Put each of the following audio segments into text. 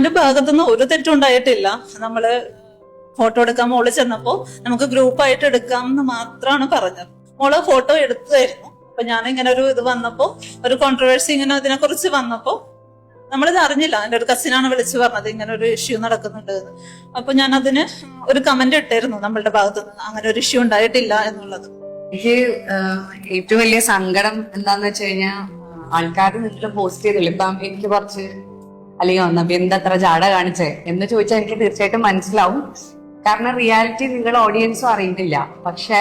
മോന്റെ ഭാഗത്തുനിന്ന് ഒരു തെറ്റും ഉണ്ടായിട്ടില്ല. നമ്മൾ ഫോട്ടോ എടുക്കാൻ മോൾ ചെന്നപ്പോ നമുക്ക് ഗ്രൂപ്പായിട്ട് എടുക്കാം എന്ന് മാത്രമാണ് പറഞ്ഞത്. മോൾ ഫോട്ടോ എടുത്തായിരുന്നു. അപ്പൊ ഞാൻ ഇങ്ങനെ ഒരു ഇത് വന്നപ്പോ ഒരു കോൺട്രവേഴ്സി ഇങ്ങനെ അതിനെ കുറിച്ച് വന്നപ്പോ നമ്മളിത് അറിഞ്ഞില്ല. എന്റെ ഒരു കസിനാണ് വിളിച്ചു പറഞ്ഞത് ഇങ്ങനെ ഒരു ഇഷ്യൂ നടക്കുന്നുണ്ട് എന്ന്. അപ്പൊ ഞാൻ അതിന് ഒരു കമന്റ് ഇട്ടായിരുന്നു നമ്മളുടെ ഭാഗത്തുനിന്ന്. അങ്ങനെ ഒരു ഇഷ്യൂ ഉണ്ടായിട്ടില്ല എന്നുള്ളത്. എനിക്ക് ഏറ്റവും വലിയ സങ്കടം എന്താന്ന് വെച്ച് കഴിഞ്ഞാൽ ആൾക്കാർ നിന്നിട്ട് പോസ്റ്റ് ചെയ്തില്ല? ഇപ്പം എനിക്ക് കുറച്ച് അല്ലെങ്കിൽ വന്നപ്പോ എന്തത്ര ജാട കാണിച്ചേ? എന്ന് ചോദിച്ചാൽ എനിക്ക് തീർച്ചയായിട്ടും മനസ്സിലാവും. കാരണം റിയാലിറ്റി നിങ്ങൾ ഓഡിയൻസും അറിയുന്നില്ല. പക്ഷെ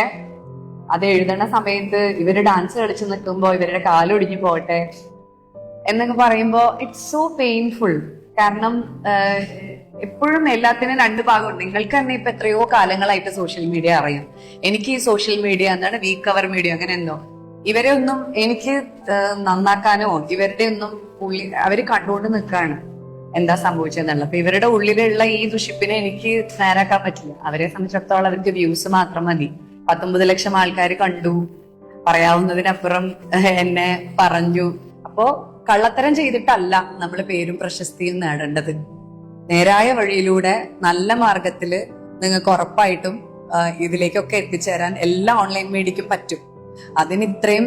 അത് എഴുതണ സമയത്ത് ഇവർ ഡാൻസ് കളിച്ച് നിൽക്കുമ്പോ ഇവരുടെ കാലൊടിഞ്ഞു പോകട്ടെ എന്നൊക്കെ പറയുമ്പോ ഇറ്റ്സ് സോ പെയിൻഫുൾ കാരണം എപ്പോഴും എല്ലാത്തിനും രണ്ട് ഭാഗമുണ്ട്. നിങ്ങൾക്ക് തന്നെ ഇപ്പൊ എത്രയോ കാലങ്ങളായിട്ട് സോഷ്യൽ മീഡിയ അറിയാം. എനിക്ക് ഈ സോഷ്യൽ മീഡിയ എന്താണ് വീക്ക് കവർ മീഡിയ അങ്ങനെ എന്തോ. ഇവരെ ഒന്നും എനിക്ക് നന്നാക്കാനോ ഇവരുടെ ഒന്നും അവർ കണ്ടുകൊണ്ട് നിൽക്കാണ്. എന്താ സംഭവിച്ചതെന്നുള്ളത്. അപ്പൊ ഇവരുടെ ഉള്ളിലുള്ള ഈ ദുഷിപ്പിനെ എനിക്ക് നേരാക്കാൻ പറ്റില്ല. അവരെ സംബന്ധിച്ചിടത്തോളം അവർക്ക് വ്യൂസ് മാത്രം മതി. പത്തൊമ്പത് ലക്ഷം ആൾക്കാർ കണ്ടു. പറയാവുന്നതിനപ്പുറം എന്നെ പറഞ്ഞു. അപ്പോ കള്ളത്തരം ചെയ്തിട്ടല്ല നമ്മൾ പേരും പ്രശസ്തിയും നേടേണ്ടത്. നേരായ വഴിയിലൂടെ നല്ല മാർഗത്തിൽ നിങ്ങൾക്ക് ഉറപ്പായിട്ടും ഇതിലേക്കൊക്കെ എത്തിച്ചേരാൻ എല്ലാ ഓൺലൈൻ മീഡിയക്കും പറ്റും. അതിന് ഇത്രയും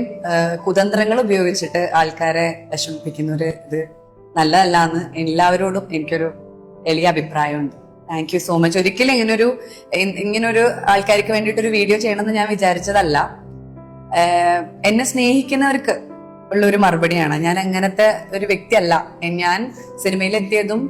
കുതന്ത്രങ്ങൾ ഉപയോഗിച്ചിട്ട് ആൾക്കാരെ വിഷമിപ്പിക്കുന്ന ഒരു ഇത് നല്ലതല്ല എന്ന് എല്ലാവരോടും എനിക്കൊരു വലിയ അഭിപ്രായമുണ്ട്. താങ്ക് യു സോ മച്ച് ഒരിക്കലും ഇങ്ങനൊരു ഇങ്ങനൊരു ആൾക്കാർക്ക് വേണ്ടിയിട്ട് ഒരു വീഡിയോ ചെയ്യണമെന്ന് ഞാൻ വിചാരിച്ചതല്ല. എന്നെ സ്നേഹിക്കുന്നവർക്ക് ഉള്ള ഒരു മറുപടിയാണ്. ഞാൻ അങ്ങനത്തെ ഒരു വ്യക്തിയല്ല. ഞാൻ സിനിമയിൽ എത്തിയതും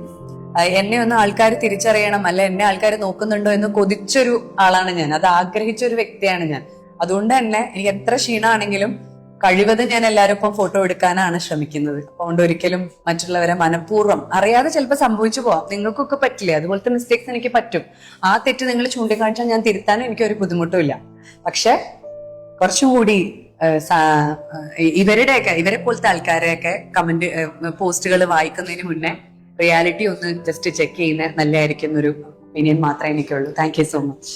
എന്നെ ഒന്ന് ആൾക്കാർ തിരിച്ചറിയണം അല്ല എന്നെ ആൾക്കാർ നോക്കുന്നുണ്ടോ എന്ന് കൊതിച്ചൊരു ആളാണ് ഞാൻ. അത് ആഗ്രഹിച്ച ഒരു വ്യക്തിയാണ് ഞാൻ. അതുകൊണ്ട് തന്നെ എനിക്ക് എത്ര ക്ഷീണമാണെങ്കിലും കഴിവതും ഞാൻ എല്ലാവരും ഫോട്ടോ എടുക്കാനാണ് ശ്രമിക്കുന്നത്. അതുകൊണ്ട് ഒരിക്കലും മറ്റുള്ളവരെ മനഃപൂർവം അറിയാതെ ചിലപ്പോൾ സംഭവിച്ചു പോവാം. നിങ്ങൾക്കൊക്കെ പറ്റില്ലേ? അതുപോലത്തെ മിസ്റ്റേക്സ് എനിക്ക് പറ്റും. ആ തെറ്റ് നിങ്ങൾ ചൂണ്ടിക്കാണിച്ചാൽ ഞാൻ തിരുത്താനും എനിക്കൊരു ബുദ്ധിമുട്ടുമില്ല. പക്ഷെ കുറച്ചും കൂടി ഇവരുടെയൊക്കെ ഇവരെ പോലത്തെ ആൾക്കാരെയൊക്കെ കമന്റ് പോസ്റ്റുകൾ വായിക്കുന്നതിന് മുന്നേ റിയാലിറ്റി ഒന്ന് ജസ്റ്റ് ചെക്ക് ചെയ്യുന്ന നല്ലതായിരിക്കും എന്നൊരു ഒപ്പീനിയൻ മാത്രമേ എനിക്കുള്ളൂ. Thank you so much